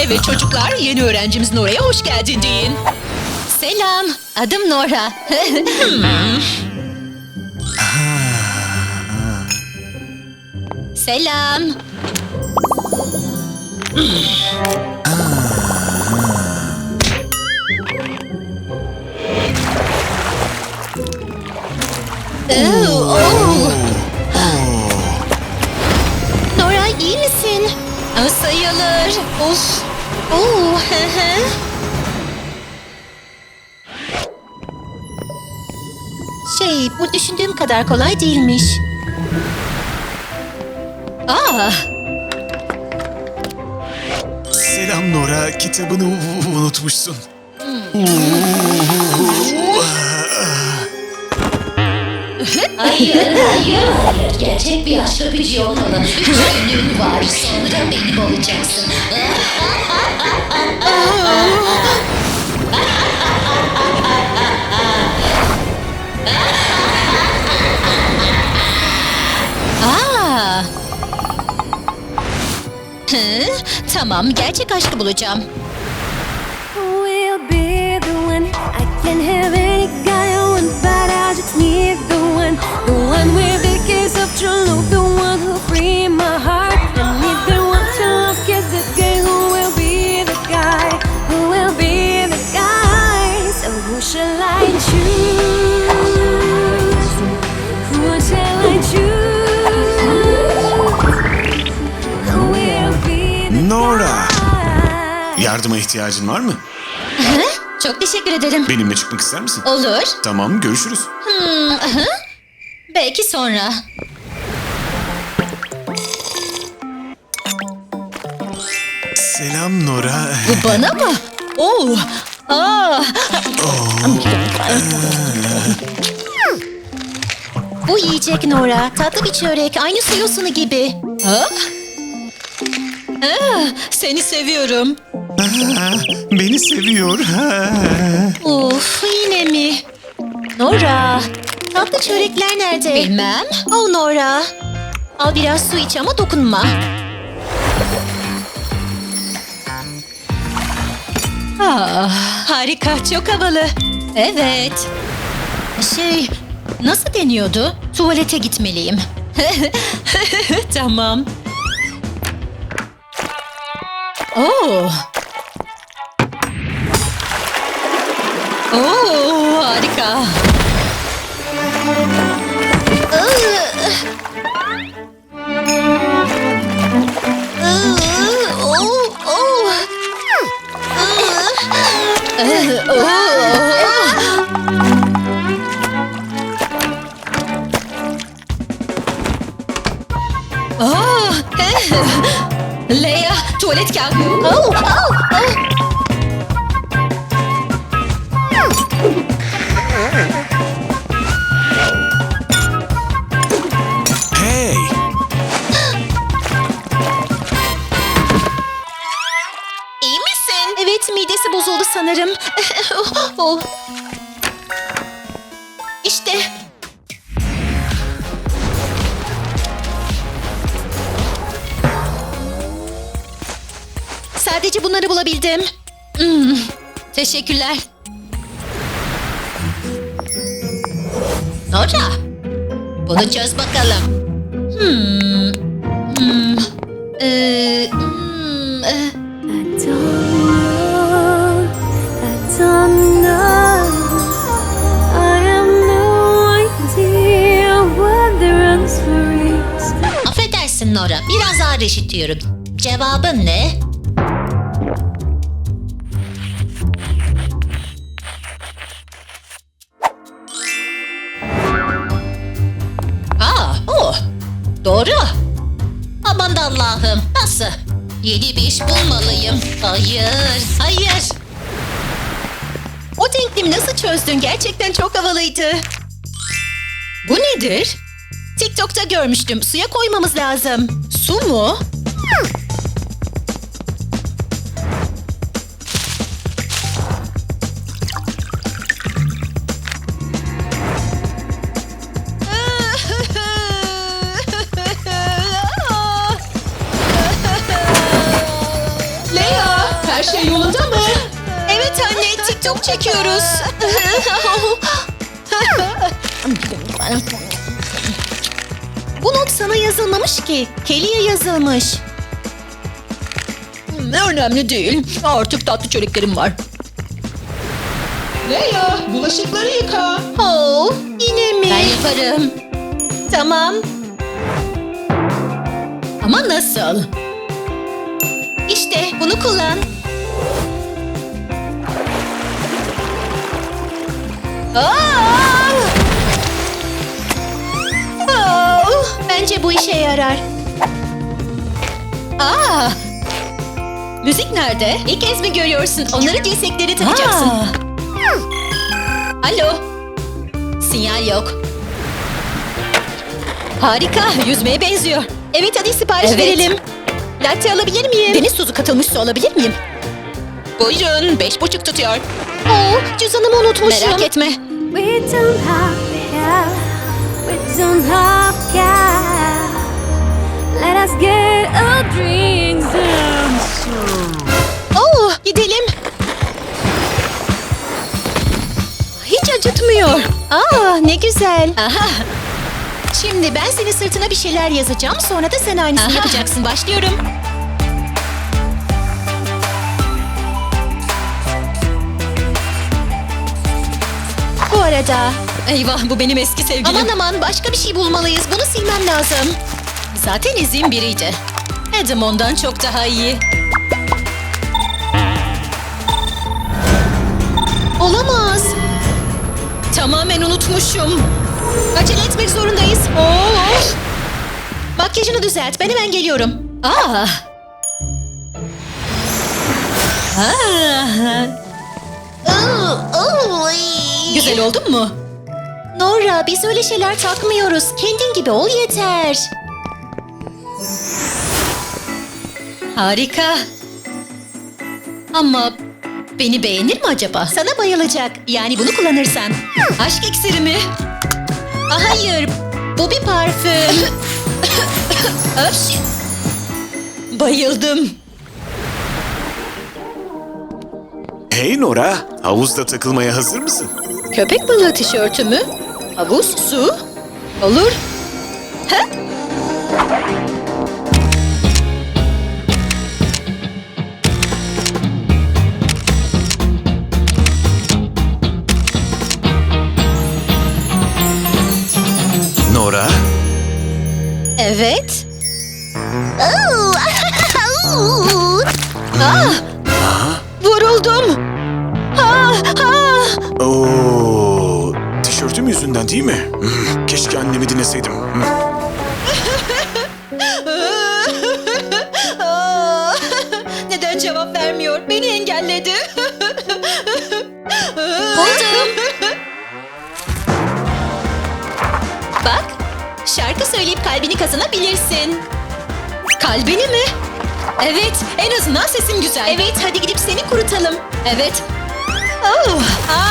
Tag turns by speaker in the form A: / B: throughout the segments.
A: Evet çocuklar, yeni öğrencimizin oraya hoş geldin deyin. Selam, adım Nora. Selam. Oo, oo. Sayılır. Of. Oo, şey, bu düşündüğüm kadar kolay değilmiş. Aa,
B: Selam Nora, kitabını unutmuşsun.
C: Hayır, hayır, hayır. Gerçek bir aşk öpücüğü olmalı. Üç günlüğün var. Sonra beni boğacaksın.
A: aa. Hı, tamam, gerçek aşkı bulacağım.
D: will be the one. I can have any
B: yardıma ihtiyacın var mı?
A: Çok teşekkür ederim.
B: Benimle çıkmak ister misin?
A: Olur.
B: Tamam, görüşürüz.
A: Hmm, aha. Belki sonra.
B: Selam Nora.
A: Bu bana mı? Oo. Aa. Bu yiyecek Nora. Tatlı bir çörek. Aynı su yosunu gibi. Ha? Aa, seni seviyorum.
B: Ha, Beni seviyor. Ha.
A: Uf yine mi? Nora. Tatlı çörekler nerede? Bilmem. Oh Nora. Al biraz su iç ama dokunma. Ah, harika, çok havalı. Evet. Şey, nasıl deniyordu? Tuvalete gitmeliyim. tamam. Oo. Oo, harika. Leia, sanırım. oh. İşte. Sadece bunları bulabildim. Hmm, teşekkürler. Nora, bunu çöz bakalım. Hmm, hmm, ee, hmm, ee.
C: Ağır işitiyorum. Cevabın ne?
A: Aa, o. Doğru.
C: Aman Allah'ım, nasıl? Yeni bir iş bulmalıyım. Hayır, hayır.
A: O denklemi nasıl çözdün? Gerçekten çok havalıydı. Bu nedir? TikTok'ta görmüştüm. Suya koymamız lazım. Su mu? Leia, her şey yolunda mı? Evet anne, TikTok çekiyoruz. Bu not sana yazılmamış ki. Kelly'e yazılmış. Ne önemli değil. Artık tatlı çöreklerim var.
E: Leia, bulaşıkları yıka.
A: Oh, yine mi? Ben yaparım. Tamam. Ama nasıl? İşte bunu kullan. Aa! Bence bu işe yarar. Aa! Müzik nerede? İlk kez mi görüyorsun? Onları dirsekleri takacaksın. Alo. Sinyal yok. Harika, yüzmeye benziyor. Evet hadi sipariş
F: Evet.
A: verelim. Latte alabilir miyim? Deniz tuzu katılmış su alabilir miyim? Buyurun, beş buçuk tutuyor. Oo, cüzdanımı unutmuşum. Merak etme.
D: We don't have care. We don't have. Let us get a drink soon.
A: Oo, gidelim. Hiç acıtmıyor. Aa, ne güzel. Aha. Şimdi ben senin sırtına bir şeyler yazacağım. Sonra da sen aynısını yapacaksın. Başlıyorum. Bu arada... Eyvah bu benim eski sevgilim. Aman aman başka bir şey bulmalıyız. Bunu silmem lazım. Zaten izin biriydi. Adam ondan çok daha iyi. Olamaz. Tamamen unutmuşum. Acele etmek zorundayız. Of. Makyajını düzelt. Ben hemen geliyorum. Aa. Aa. Güzel oldun mu? Nora biz öyle şeyler takmıyoruz. Kendin gibi ol yeter. Harika. Ama beni beğenir mi acaba? Sana bayılacak. Yani bunu kullanırsan. Aşk iksiri mi? Ah, Hayır. Bu bir parfüm. Öf. Bayıldım.
B: Hey Nora, havuzda takılmaya hazır mısın?
A: Köpek balığı tişörtü mü? Havuz, su? Olur. Ha? Evet. ah! Vuruldum. Ah, ah.
B: Oo, tişörtüm yüzünden değil mi? Hmm, keşke annemi dinleseydim. Hmm.
A: Neden cevap vermiyor? Beni engelledi. Buldum. Şarkı söyleyip kalbini kazanabilirsin. Kalbini mi? Evet, en azından sesim güzel. Evet, hadi gidip seni kurutalım. Evet. Oh. Olamaz.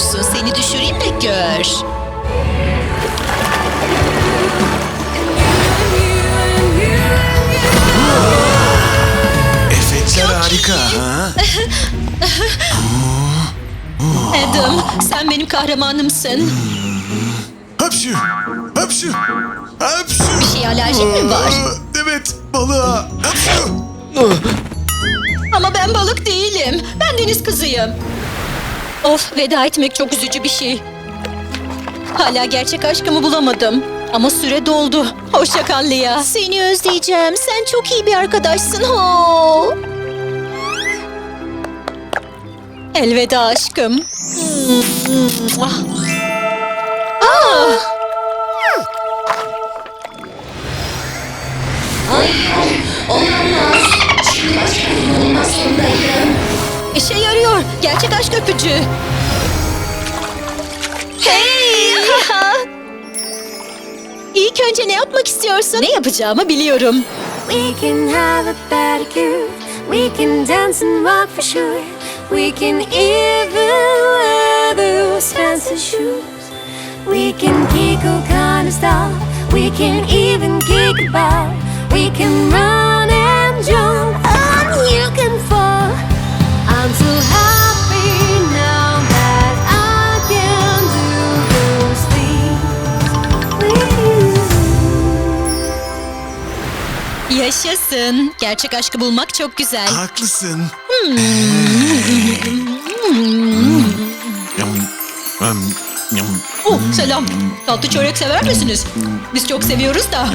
A: Sanıyorsun? Seni düşüreyim de gör.
B: Efektler harika ha?
A: Adam, sen benim kahramanımsın.
B: Hapşu, hapşu, hapşu.
A: Bir şeye alerjin mi var?
B: Evet, balığa. Hapşu.
A: Ama ben balık değilim. Ben deniz kızıyım. Of, veda etmek çok üzücü bir şey. Hala gerçek aşkımı bulamadım. Ama süre doldu. Hoşça kal Lia. Seni özleyeceğim. Sen çok iyi bir arkadaşsın. Ho. Elveda aşkım. Hmm, ah. Ah!
C: Hayır, olamaz. Şimdi başka bir bulmak zorundayım.
A: Gerçek aşk öpücüğü. Hey! İlk önce ne yapmak istiyorsun? Ne yapacağımı biliyorum.
D: We can have a pedicure. We can dance and rock for sure. We can even wear those fancy shoes. We can kick all kind of stuff. We can even kick about. We can run
A: Yaşasın. Gerçek aşkı bulmak çok güzel.
B: Haklısın. Yum, yum, yum.
A: Oh selam. Tatlı çörek sever misiniz? Biz çok seviyoruz da.